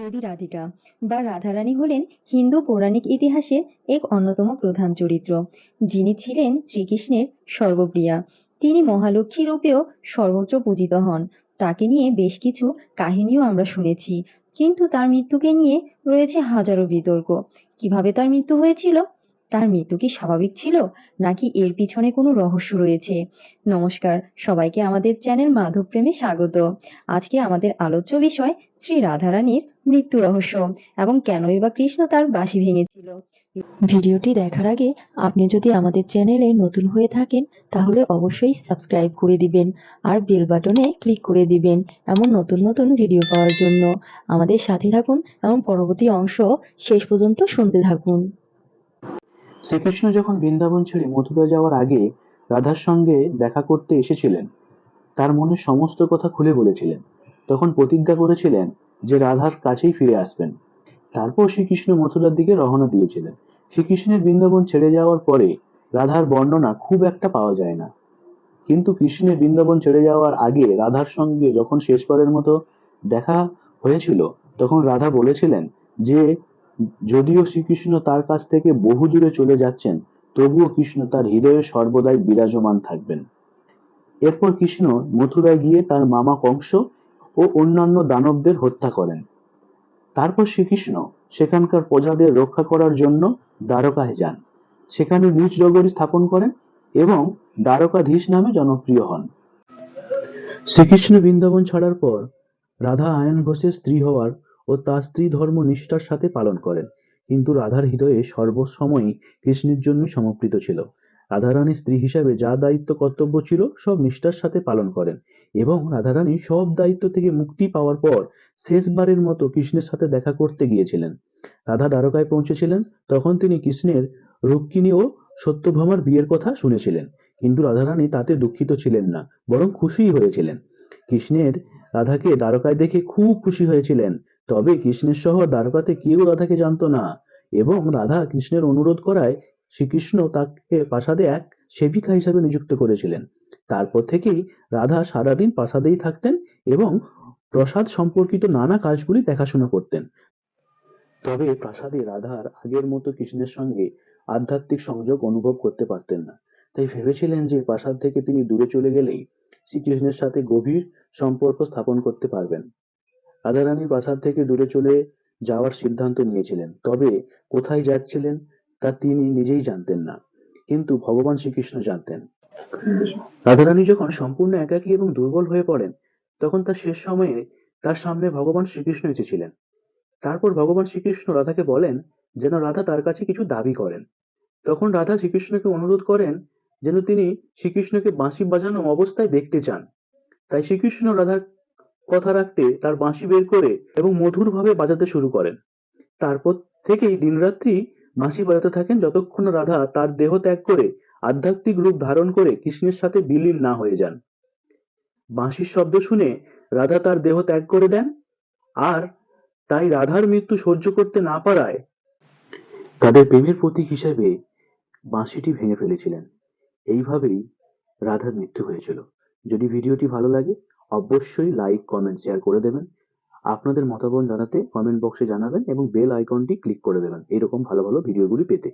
দেবী রাধিকা বা রাধারানী হলেন হিন্দু পৌরাণিক ইতিহাসের এক অন্যতম প্রধান চরিত্র। যিনি ছিলেন শ্রীকৃষ্ণের সর্বপ্রিয়া। তিনি মহালক্ষ্মী রূপেও সর্বত্র পূজিত হন। তাকে নিয়ে বেশ কিছু কাহিনীও আমরা শুনেছি। কিন্তু তার মৃত্যুকে নিয়ে রয়েছে হাজারো বিতর্ক। কীভাবে তার মৃত্যু হয়েছিল? তার মৃত্যু কি স্বাভাবিক ছিল, নাকি এর পিছনে কোনো রহস্য রয়েছে? নমস্কার, সবাইকে আমাদের চ্যানেল মাধব প্রেমে স্বাগত। আজকে আমাদের আলোচ্য বিষয় শ্রী রাধারানীর মৃত্যু রহস্য এবং কেনই বা কৃষ্ণ তার বাঁশি ভেঙেছিল। ভিডিওটি দেখার আগে আপনি যদি আমাদের চ্যানেলে নতুন হয়ে থাকেন, তাহলে অবশ্যই সাবস্ক্রাইব করে দিবেন আর বেল বাটনে ক্লিক করে দিবেন এমন নতুন নতুন ভিডিও পাওয়ার জন্য। আমাদের সাথে থাকুন এবং পরবর্তী অংশ শেষ পর্যন্ত শুনতে থাকুন। শ্রীকৃষ্ণ যখন বৃন্দাবন ছেড়ে মথুরা যাওয়ার আগে রাধার সঙ্গে দেখা করতে এসেছিলেন, তার মনে সমস্ত কথা খুলে বলেছিলেন। তখন প্রতিজ্ঞা করেছিলেন যে রাধার কাছেই ফিরে আসবেন। তারপর শ্রীকৃষ্ণ মথুরার দিকে রওনা দিয়েছিলেন। শ্রীকৃষ্ণের বৃন্দাবন ছেড়ে যাওয়ার পরে রাধার বর্ণনা খুব একটা পাওয়া যায় না। কিন্তু কৃষ্ণের বৃন্দাবন ছেড়ে যাওয়ার আগে রাধার সঙ্গে যখন শেষবারের মতো দেখা হয়েছিল, তখন রাধা বলেছিলেন যে যদিও শ্রীকৃষ্ণ তার কাছ থেকে বহু দূরে চলে যাচ্ছেন, তবুও কৃষ্ণ তার হৃদয়ে সর্বদাই বিরাজমান থাকবেন। এরপর কৃষ্ণ মথুরায় গিয়ে তার মামা কংস ও অন্যান্য দানবদের হত্যা করেন। তারপর শ্রীকৃষ্ণ সেখানকার প্রজাদের রক্ষা করার জন্য দ্বারকায় যান। সেখানে নিজ নগরী স্থাপন করেন এবং দ্বারকাধীশ নামে জনপ্রিয় হন। শ্রীকৃষ্ণ বৃন্দাবন ছাড়ার পর রাধা আয়ন ঘোষের স্ত্রী হওয়ার ও তার স্ত্রী ধর্ম নিষ্ঠার সাথে পালন করেন। কিন্তু রাধার হৃদয়ে সর্বসময়ই কৃষ্ণের জন্য সমর্পিত ছিল। রাধারানীর স্ত্রী হিসাবে যা দায়িত্ব কর্তব্য ছিল, সব নিষ্ঠার সাথে পালন করেন এবং রাধারানী সব দায়িত্ব থেকে মুক্তি পাওয়ার পর শেষবারের মতো কৃষ্ণের সাথে দেখা করতে গিয়েছিলেন। রাধা দ্বারকায় পৌঁছেছিলেন, তখন তিনি কৃষ্ণের রুক্মিণী ও সত্যভামার বিয়ের কথা শুনেছিলেন। কিন্তু রাধারানী তাতে দুঃখিত ছিলেন না, বরং খুশিই হয়েছিলেন। কৃষ্ণের রাধাকে দ্বারকায় দেখে খুব খুশি হয়েছিলেন। তবে কৃষ্ণের সহ দ্বারকাতে কেউ রাধাকে জানতো না এবং রাধা কৃষ্ণের অনুরোধ করায় শ্রীকৃষ্ণ তাকে প্রাসাদে এক সেবিকা হিসাবে নিযুক্ত করেছিলেন। তারপর থেকেই রাধা সারাদিন প্রাসাদেই থাকতেন এবং প্রসাদ সম্পর্কিত নানা কাজগুলি দেখাশোনা করতেন। তবে প্রাসাদে রাধার আগের মতো কৃষ্ণের সঙ্গে আধ্যাত্মিক সংযোগ অনুভব করতে পারতেন না। তাই ভেবেছিলেন যে প্রাসাদ থেকে তিনি দূরে চলে গেলেই শ্রীকৃষ্ণের সাথে গভীর সম্পর্ক স্থাপন করতে পারবেন। রাধারানী প্রাসাদ থেকে দূরে চলে যাওয়ার সিদ্ধান্ত নিয়েছিলেন। তবে কোথায় যাচ্ছিলেন তা তিনি নিজেই জানতেন না, কিন্তু ভগবান শ্রীকৃষ্ণ জানতেন। রাধারানী যখন সম্পূর্ণ একাকী এবং দুর্বল হয়ে পড়েন, তখন তার শেষ সময়ে তার সামনে ভগবান শ্রীকৃষ্ণ এসেছিলেন। তারপর ভগবান শ্রীকৃষ্ণ রাধাকে বলেন যেন রাধা তার কাছে কিছু দাবি করেন। তখন রাধা শ্রীকৃষ্ণকে অনুরোধ করেন যেন তিনি শ্রীকৃষ্ণকে বাঁশি বাজানো অবস্থায় দেখতে চান। তাই শ্রীকৃষ্ণ রাধার কথা রাখতে তার বাঁশি বের করে এবং মধুরভাবে বাজাতে শুরু করেন। তারপর থেকেই দিনরাত্রি বাঁশি বাজাতে থাকেন যতক্ষণ রাধা তার দেহ ত্যাগ করে আধ্যাত্মিক রূপ ধারণ করে কৃষ্ণের সাথে বিলীন না হয়ে যান। বাঁশির শব্দ শুনে রাধা তার দেহ ত্যাগ করে দেন আর তাই রাধার মৃত্যু সহ্য করতে না পারায় তাদের প্রেমের প্রতীক হিসেবে বাঁশিটি ভেঙে ফেলেছিলেন। এইভাবেই রাধার মৃত্যু হয়েছিল। যদি ভিডিওটি ভালো লাগে অবশ্যই লাইক কমেন্ট শেয়ার করে দেবেন। আপনাদের মতামত জানাতে কমেন্ট বক্সে জানাবেন এবং বেল আইকনটি ক্লিক করে দেবেন। এরকম ভালো ভালো ভিডিওগুলি পেতে।